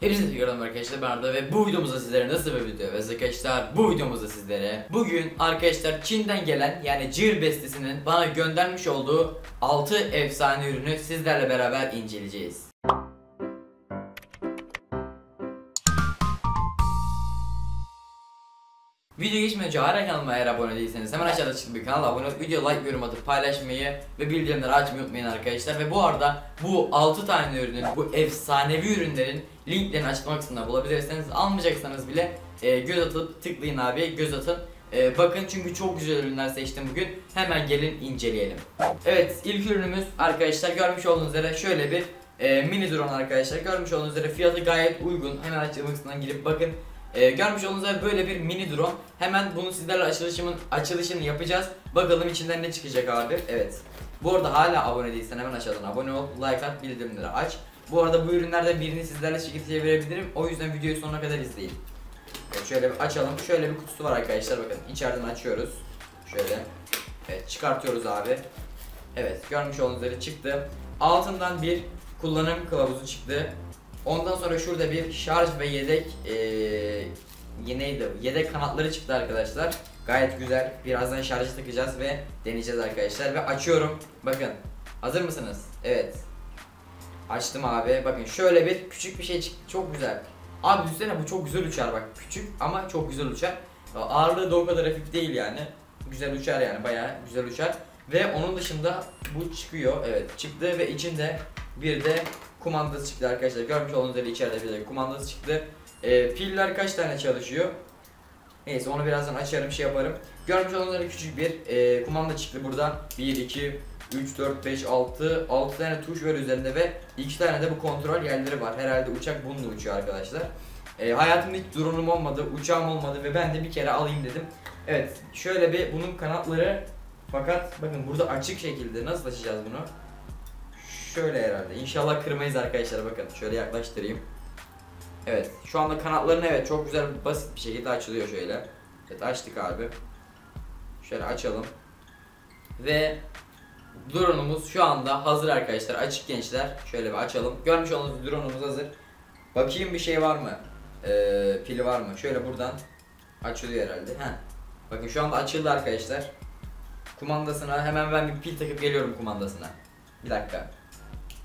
Hepinize tekrardan arkadaşlar ben Arda ve bu videomuzda sizlere nasıl bir video ve arkadaşlar bu videomuzda sizlere bugün arkadaşlar Çin'den gelen yani Cir bestesinin bana göndermiş olduğu 6 efsane ürünü sizlerle beraber inceleyeceğiz. Video geçmeden önce hala kanalıma eğer abone değilseniz hemen aşağıda çıkan bir kanala abone olup video like yorum atıp paylaşmayı ve bildirimleri açmayı unutmayın arkadaşlar. Ve bu arada bu 6 tane ürünün bu efsanevi ürünlerin linklerini açıklama kısmında bulabilirsiniz. Almayacaksanız bile e, göz atıp tıklayın abi göz atın. E, bakın çünkü çok güzel ürünler seçtim bugün. Hemen gelin inceleyelim. Evet ilk ürünümüz arkadaşlar görmüş olduğunuz üzere şöyle bir e, mini drone arkadaşlar. Görmüş olduğunuz üzere fiyatı gayet uygun. Hemen açıklama kısmından girip bakın ee, görmüş olduğunuz üzere böyle bir mini drone. Hemen bunu sizlerle açılışımın açılışını yapacağız. Bakalım içinden ne çıkacak abi. Evet. Bu arada hala abone değilsen hemen aşağıdan abone ol, like at, bildirimleri aç. Bu arada bu ürünlerden birini sizlerle şekilde verebilirim. O yüzden videoyu sonuna kadar izleyin. Evet, şöyle bir açalım. Şöyle bir kutusu var arkadaşlar bakın. İçeriden açıyoruz. Şöyle. Evet çıkartıyoruz abi. Evet görmüş olduğunuz üzere çıktı. Altından bir kullanım kılavuzu çıktı. Ondan sonra şurada bir şarj ve yedek ee, neydi? Yedek kanatları çıktı arkadaşlar. Gayet güzel. Birazdan şarjı takacağız ve deneyeceğiz arkadaşlar ve açıyorum. Bakın. Hazır mısınız? Evet. Açtım abi. Bakın şöyle bir küçük bir şey çıktı. Çok güzel. Abi düşünsene bu çok güzel uçar bak. Küçük ama çok güzel uçar. Ağırlığı da o kadar hafif değil yani. Güzel uçar yani bayağı güzel uçar. Ve onun dışında bu çıkıyor. Evet çıktı ve içinde bir de kumandası çıktı arkadaşlar. Görmüş olduğunuz üzere içeride bir de kumandası çıktı. Ee, piller kaç tane çalışıyor? Neyse onu birazdan açarım şey yaparım. Görmüş olduğunuz üzere küçük bir e, kumanda çıktı burada. 1, 2, 3, 4, 5, 6, 6 tane tuş var üzerinde ve 2 tane de bu kontrol yerleri var. Herhalde uçak bununla uçuyor arkadaşlar. E, hayatımda hiç drone'um olmadı, uçağım olmadı ve ben de bir kere alayım dedim. Evet şöyle bir bunun kanatları fakat bakın burada açık şekilde nasıl açacağız bunu? Şöyle herhalde. İnşallah kırmayız arkadaşlar bakın. Şöyle yaklaştırayım. Evet. Şu anda kanatlarını evet çok güzel basit bir şekilde açılıyor şöyle. Evet açtık abi. Şöyle açalım. Ve drone'umuz şu anda hazır arkadaşlar. Açık gençler. Şöyle bir açalım. Görmüş olduğunuz drone'umuz hazır. Bakayım bir şey var mı? Ee, pili var mı? Şöyle buradan açılıyor herhalde. Heh. Bakın şu anda açıldı arkadaşlar. Kumandasına hemen ben bir pil takıp geliyorum kumandasına. Bir dakika.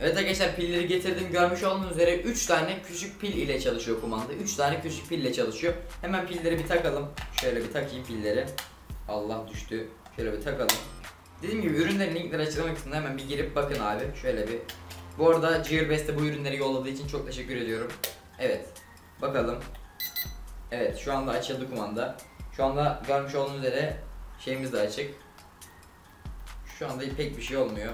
Evet arkadaşlar pilleri getirdim. Görmüş olduğunuz üzere 3 tane küçük pil ile çalışıyor kumanda. 3 tane küçük pil ile çalışıyor. Hemen pilleri bir takalım. Şöyle bir takayım pilleri. Allah düştü. Şöyle bir takalım. Dediğim gibi ürünlerin linkleri açıklama kısmında hemen bir girip bakın abi. Şöyle bir. Bu arada Gearbest'e bu ürünleri yolladığı için çok teşekkür ediyorum. Evet. Bakalım. Evet şu anda açıldı kumanda. Şu anda görmüş olduğunuz üzere şeyimiz de açık. Şu anda pek bir şey olmuyor.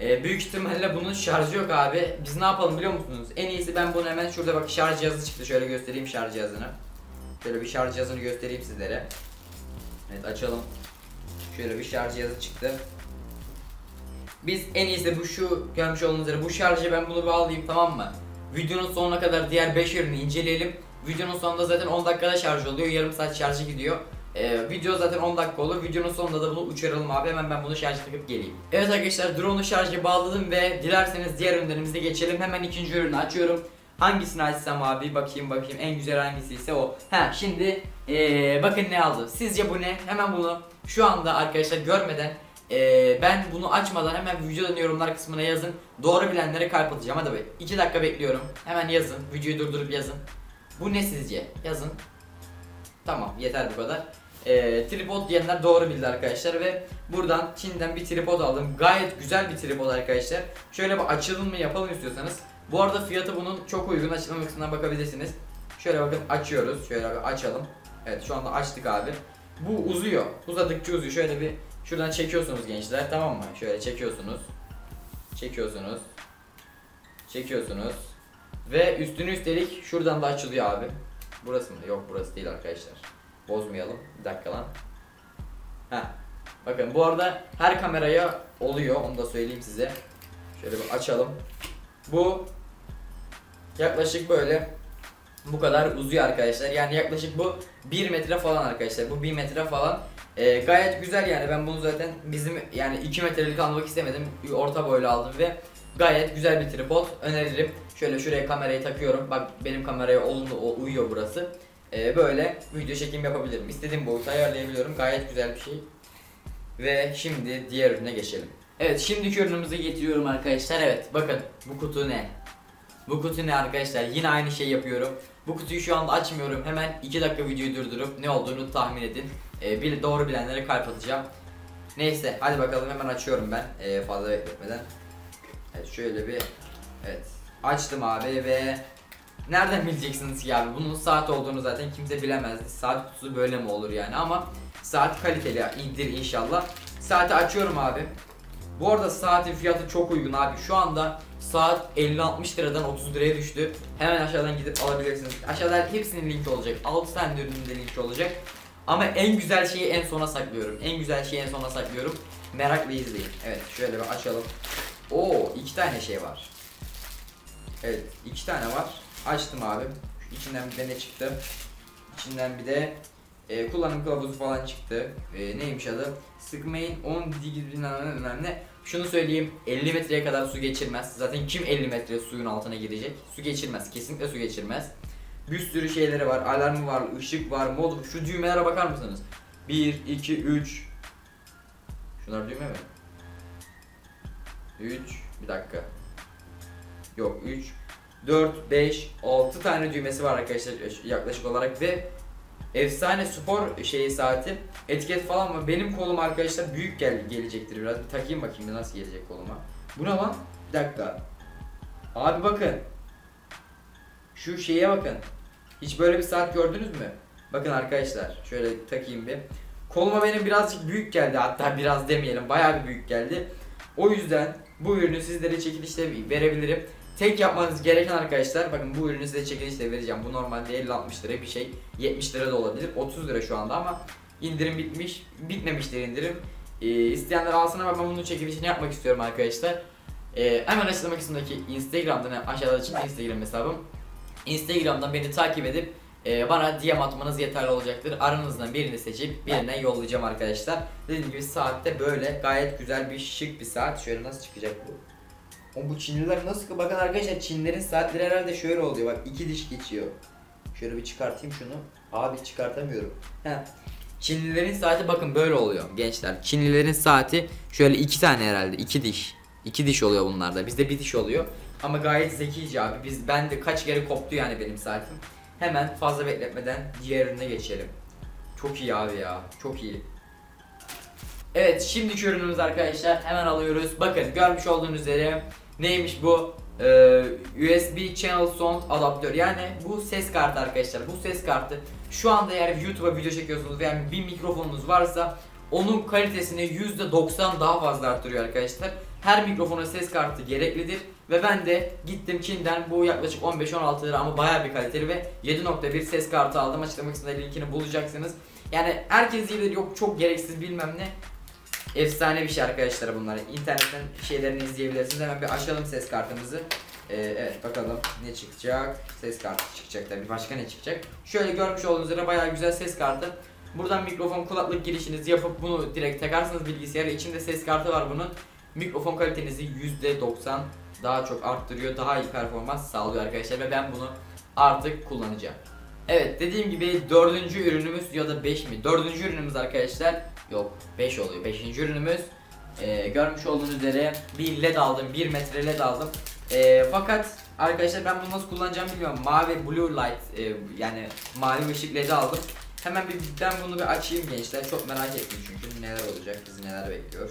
Ee, büyük ihtimalle bunun şarjı yok abi. Biz ne yapalım biliyor musunuz? En iyisi ben bunu hemen şurada bak şarj cihazı çıktı. Şöyle göstereyim şarj cihazını. Şöyle bir şarj cihazını göstereyim sizlere. Evet açalım. Şöyle bir şarj cihazı çıktı. Biz en iyisi bu şu görmüş olduğunuz üzere bu şarjı ben bunu bağlayayım tamam mı? Videonun sonuna kadar diğer 5 ürünü inceleyelim. Videonun sonunda zaten 10 dakikada şarj oluyor. Yarım saat şarjı gidiyor. Ee, video zaten 10 dakika olur. Videonun sonunda da bunu uçuralım abi. Hemen ben bunu şarja takıp geleyim. Evet arkadaşlar drone'u şarja bağladım ve dilerseniz diğer ürünlerimize geçelim. Hemen ikinci ürünü açıyorum. Hangisini açsam abi bakayım bakayım en güzel hangisi ise o. Ha şimdi ee, bakın ne aldı. Sizce bu ne? Hemen bunu şu anda arkadaşlar görmeden ee, ben bunu açmadan hemen videodan yorumlar kısmına yazın. Doğru bilenlere kalp atacağım. Hadi be. 2 dakika bekliyorum. Hemen yazın. Videoyu durdurup yazın. Bu ne sizce? Yazın. Tamam yeter bu kadar. E, tripod diyenler doğru bildi arkadaşlar ve buradan Çin'den bir tripod aldım. Gayet güzel bir tripod arkadaşlar. Şöyle bir açılımı yapalım istiyorsanız. Bu arada fiyatı bunun çok uygun açılım kısmına bakabilirsiniz. Şöyle bakın açıyoruz. Şöyle bir açalım. Evet şu anda açtık abi. Bu uzuyor. Uzadıkça uzuyor. Şöyle bir şuradan çekiyorsunuz gençler tamam mı? Şöyle çekiyorsunuz. Çekiyorsunuz. Çekiyorsunuz. Ve üstünü üstelik şuradan da açılıyor abi. Burası mı? Yok burası değil arkadaşlar. Bozmayalım. Bir dakika lan. Heh. Bakın bu arada her kameraya oluyor. Onu da söyleyeyim size. Şöyle bir açalım. Bu yaklaşık böyle bu kadar uzuyor arkadaşlar. Yani yaklaşık bu 1 metre falan arkadaşlar. Bu 1 metre falan. Ee, gayet güzel yani ben bunu zaten bizim yani 2 metrelik almak istemedim. Orta boylu aldım ve gayet güzel bir tripod öneririm. Şöyle şuraya kamerayı takıyorum. Bak benim kameraya olumlu uyuyor burası. Ee, böyle video çekim yapabilirim. İstediğim boyutu ayarlayabiliyorum. Gayet güzel bir şey. Ve şimdi diğer ürüne geçelim. Evet şimdiki ürünümüzü getiriyorum arkadaşlar. Evet bakın bu kutu ne? Bu kutu ne arkadaşlar? Yine aynı şey yapıyorum. Bu kutuyu şu anda açmıyorum. Hemen 2 dakika videoyu durdurup ne olduğunu tahmin edin. Ee, bir doğru bilenlere kalp atacağım. Neyse hadi bakalım hemen açıyorum ben ee, fazla bekletmeden. Evet şöyle bir evet açtım abi ve nereden bileceksiniz ki abi bunun saat olduğunu zaten kimse bilemezdi. Saat kutusu böyle mi olur yani ama saat kaliteli indir inşallah. Saati açıyorum abi. Bu arada saatin fiyatı çok uygun abi. Şu anda saat 50-60 liradan 30 liraya düştü. Hemen aşağıdan gidip alabilirsiniz. Aşağıda hepsinin linki olacak. 6 tane ürünün de linki olacak. Ama en güzel şeyi en sona saklıyorum. En güzel şeyi en sona saklıyorum. Merakla izleyin. Evet şöyle bir açalım. Oo iki tane şey var. Evet iki tane var. Açtım abi. İçinden bir de ne çıktı? İçinden bir de e, kullanım kılavuzu falan çıktı. E, neymiş adı? Sıkmayın 10 digit bilmem ne. Şunu söyleyeyim 50 metreye kadar su geçirmez. Zaten kim 50 metre suyun altına girecek? Su geçirmez. Kesinlikle su geçirmez. Bir sürü şeyleri var. Alarmı var, ışık var, mod. Şu düğmelere bakar mısınız? 1, 2, 3. Şunlar düğme mi? 3. Bir dakika. Yok 3. 4, 5, 6 tane düğmesi var arkadaşlar yaklaşık olarak ve efsane spor şeyi saati etiket falan mı? Benim kolum arkadaşlar büyük gel gelecektir biraz. Bir takayım bakayım nasıl gelecek koluma. Bu ne? Bir dakika. Abi bakın. Şu şeye bakın. Hiç böyle bir saat gördünüz mü? Bakın arkadaşlar şöyle takayım bir. Koluma benim birazcık büyük geldi hatta biraz demeyelim bayağı bir büyük geldi. O yüzden bu ürünü sizlere çekilişte verebilirim. Tek yapmanız gereken arkadaşlar bakın bu ürünü size çekilişle vereceğim. Bu normalde 50-60 lira bir şey. 70 lira da olabilir. 30 lira şu anda ama indirim bitmiş. Bitmemiştir indirim. Ee, isteyenler alsın ama ben bunun çekilişini yapmak istiyorum arkadaşlar. Ee, hemen açıklama kısmındaki Instagram'dan aşağıda çıktı Instagram hesabım. Instagram'dan beni takip edip e, bana DM atmanız yeterli olacaktır. Aranızdan birini seçip birine yollayacağım arkadaşlar. Dediğim gibi saatte böyle gayet güzel bir şık bir saat. Şöyle nasıl çıkacak bu? O bu Çinliler nasıl bakın arkadaşlar Çinlerin saatleri herhalde şöyle oluyor bak iki diş geçiyor. Şöyle bir çıkartayım şunu. Abi çıkartamıyorum. Çinlilerin saati bakın böyle oluyor gençler. Çinlilerin saati şöyle iki tane herhalde iki diş. İki diş oluyor bunlarda. Bizde bir diş oluyor. Ama gayet zekice abi. Biz ben de kaç kere koptu yani benim saatim. Hemen fazla bekletmeden diğer ürüne geçelim. Çok iyi abi ya. Çok iyi. Evet şimdiki ürünümüz arkadaşlar hemen alıyoruz. Bakın görmüş olduğunuz üzere neymiş bu? Ee, USB Channel Sound adaptör yani bu ses kartı arkadaşlar bu ses kartı şu anda eğer YouTube'a video çekiyorsunuz veya bir mikrofonunuz varsa onun kalitesini %90 daha fazla arttırıyor arkadaşlar. Her mikrofona ses kartı gereklidir ve ben de gittim Çin'den bu yaklaşık 15-16 lira ama baya bir kaliteli ve 7.1 ses kartı aldım. Açıklama kısmında linkini bulacaksınız. Yani herkes diyebilir yok çok gereksiz bilmem ne. Efsane bir şey arkadaşlar bunlar. İnternetten şeylerini izleyebilirsiniz. Hemen bir açalım ses kartımızı. Ee, evet bakalım ne çıkacak. Ses kartı çıkacak tabii. Başka ne çıkacak? Şöyle görmüş olduğunuz üzere bayağı güzel ses kartı. Buradan mikrofon kulaklık girişinizi yapıp bunu direkt takarsınız bilgisayara. İçinde ses kartı var bunun. Mikrofon kalitenizi %90 daha çok arttırıyor. Daha iyi performans sağlıyor arkadaşlar ve ben bunu artık kullanacağım. Evet dediğim gibi dördüncü ürünümüz ya da 5 mi? Dördüncü ürünümüz arkadaşlar yok 5 oluyor. Beşinci ürünümüz ee, görmüş olduğunuz üzere bir led aldım. 1 metre led aldım. Ee, fakat arkadaşlar ben bunu nasıl kullanacağımı bilmiyorum. Mavi blue light e, yani mavi ışık led aldım. Hemen bir ben bunu bir açayım gençler. Çok merak ettim çünkü neler olacak, bizi neler bekliyor.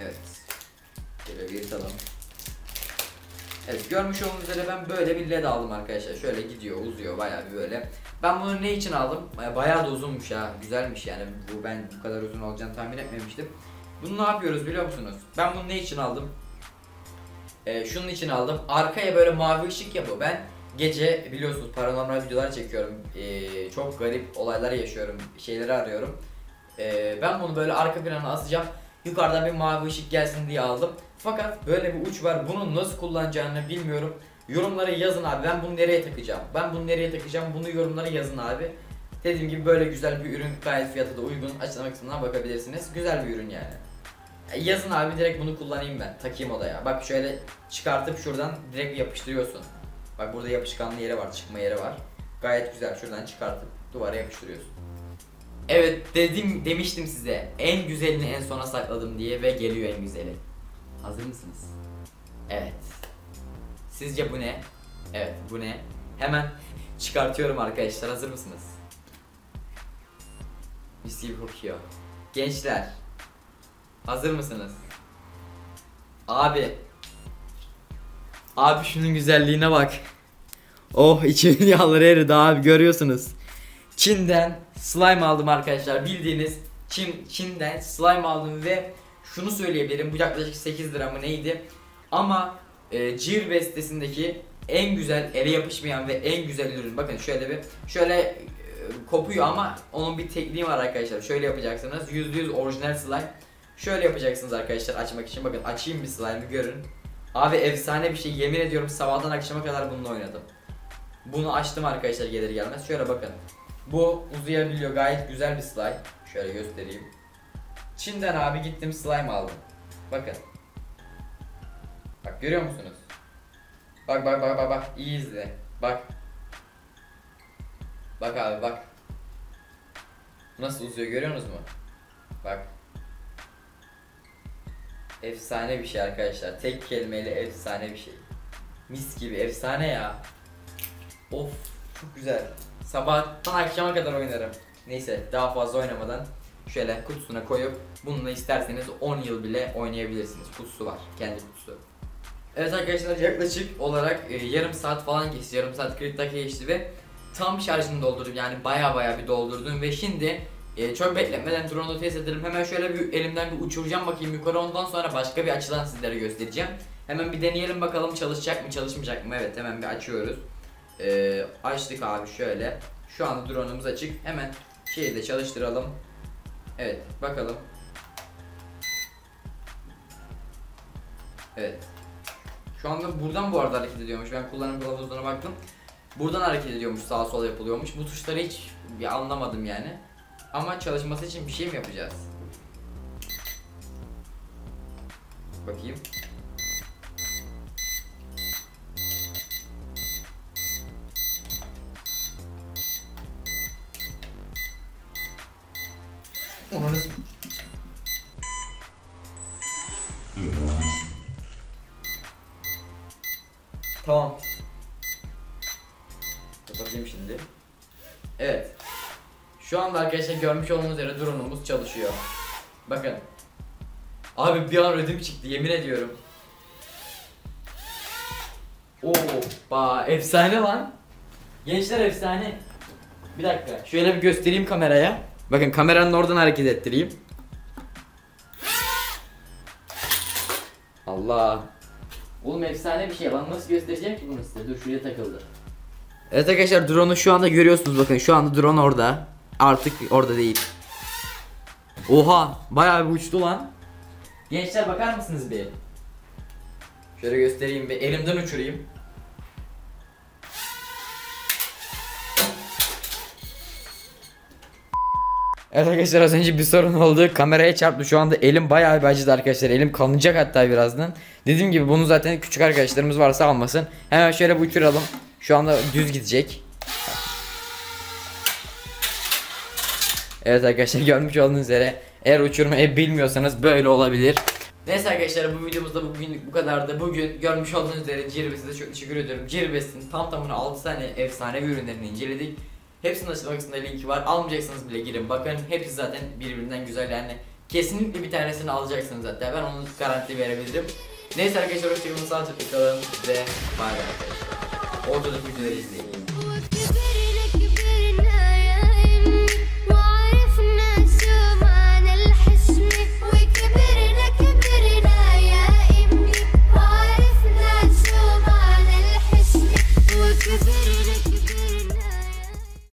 Evet. Şöyle bir yırtalım. Evet görmüş olduğunuz üzere ben böyle bir led aldım arkadaşlar. Şöyle gidiyor uzuyor bayağı bir böyle. Ben bunu ne için aldım? Bayağı da uzunmuş ha. Güzelmiş yani. Bu ben bu kadar uzun olacağını tahmin etmemiştim. Bunu ne yapıyoruz biliyor musunuz? Ben bunu ne için aldım? Ee, şunun için aldım. Arkaya böyle mavi ışık ya bu. Ben gece biliyorsunuz paranormal videolar çekiyorum. Ee, çok garip olaylar yaşıyorum. Şeyleri arıyorum. Ee, ben bunu böyle arka plana asacağım. Yukarıdan bir mavi ışık gelsin diye aldım. Fakat böyle bir uç var. Bunu nasıl kullanacağını bilmiyorum. Yorumlara yazın abi ben bunu nereye takacağım? Ben bunu nereye takacağım? Bunu yorumlara yazın abi. Dediğim gibi böyle güzel bir ürün gayet fiyatı da uygun. Açıklama kısmından bakabilirsiniz. Güzel bir ürün yani. E, Yazın abi direkt bunu kullanayım ben. Takayım odaya. Bak şöyle çıkartıp şuradan direkt yapıştırıyorsun. Bak burada yapışkanlı yeri var, çıkma yeri var. Gayet güzel. Şuradan çıkartıp duvara yapıştırıyorsun. Evet dedim demiştim size en güzelini en sona sakladım diye ve geliyor en güzeli. Hazır mısınız? Evet. Sizce bu ne? Evet bu ne? Hemen çıkartıyorum arkadaşlar hazır mısınız? Mis gibi kokuyor. Gençler hazır mısınız? Abi Abi şunun güzelliğine bak. Oh içimin yağları eridi abi görüyorsunuz. Çin'den slime aldım arkadaşlar. Bildiğiniz Çin Çin'den slime aldım ve şunu söyleyebilirim. Bu yaklaşık 8 lira mı neydi? Ama e, Gearbest sitesindeki en güzel ele yapışmayan ve en güzel ürün. Bakın şöyle bir şöyle e, kopuyor ama onun bir tekniği var arkadaşlar. Şöyle yapacaksınız. %100 orijinal slime. Şöyle yapacaksınız arkadaşlar açmak için. Bakın açayım bir slime'ı görün. Abi efsane bir şey. Yemin ediyorum sabahtan akşama kadar bununla oynadım. Bunu açtım arkadaşlar gelir gelmez. Şöyle bakın. Bu uzayabiliyor gayet güzel bir slime. Şöyle göstereyim. Çin'den abi gittim slime aldım. Bakın. Bak görüyor musunuz? Bak bak bak bak bak iyi izle. Bak. Bak abi bak. Nasıl uzuyor görüyorsunuz mu? Bak. Efsane bir şey arkadaşlar. Tek kelimeyle efsane bir şey. Mis gibi efsane ya. Of çok güzel. Sabahtan akşama kadar oynarım. Neyse daha fazla oynamadan şöyle kutusuna koyup bununla isterseniz 10 yıl bile oynayabilirsiniz. Kutusu var. Kendi kutusu. Evet arkadaşlar yaklaşık olarak e, yarım saat falan geçti. Yarım saat 40 dakika geçti ve tam şarjını doldurdum. Yani baya baya bir doldurdum ve şimdi e, çok bekletmeden drone'u test edelim. Hemen şöyle bir elimden bir uçuracağım bakayım yukarı ondan sonra başka bir açıdan sizlere göstereceğim. Hemen bir deneyelim bakalım çalışacak mı çalışmayacak mı? Evet hemen bir açıyoruz. E, açtık abi şöyle. Şu anda drone'umuz açık. Hemen şeyi çalıştıralım. Evet bakalım. Evet. Şu anda buradan bu arada hareket ediyormuş. Ben kullanım kılavuzlarına baktım. Buradan hareket ediyormuş, sağa sola yapılıyormuş. Bu tuşları hiç bir anlamadım yani. Ama çalışması için bir şey mi yapacağız? Bakayım. Onu Tamam. Kapatayım şimdi. Evet. Şu anda arkadaşlar görmüş olduğunuz üzere drone'umuz çalışıyor. Bakın. Abi bir an ödüm çıktı yemin ediyorum. Hoppa efsane lan. Gençler efsane. Bir dakika şöyle bir göstereyim kameraya. Bakın kameranın oradan hareket ettireyim. Allah. Oğlum efsane bir şey lan nasıl göstereceğim ki bunu size? Dur şuraya takıldı. Evet arkadaşlar drone'u şu anda görüyorsunuz bakın şu anda drone orada. Artık orada değil. Oha bayağı bir uçtu lan. Gençler bakar mısınız bir? Şöyle göstereyim bir elimden uçurayım. Evet arkadaşlar az önce bir sorun oldu. Kameraya çarptı. Şu anda elim bayağı bir acıdı arkadaşlar. Elim kalınacak hatta birazdan. Dediğim gibi bunu zaten küçük arkadaşlarımız varsa almasın. Hemen şöyle bir uçuralım. Şu anda düz gidecek. Evet arkadaşlar görmüş olduğunuz üzere eğer uçurmayı bilmiyorsanız böyle olabilir. Neyse arkadaşlar bu videomuzda bugün bu kadardı. Bugün görmüş olduğunuz üzere Cirbes'e çok teşekkür ediyorum. Cirbes'in tam tamına 6 tane efsane bir ürünlerini inceledik. Hepsinin açıklama kısmında linki var. Almayacaksanız bile girin bakın. Hepsi zaten birbirinden güzel yani. Kesinlikle bir tanesini alacaksınız zaten. Ben onu garanti verebilirim. Neyse arkadaşlar hoşçakalın. Sağlıcakla kalın ve bay bay arkadaşlar. Ortada videoları izleyin.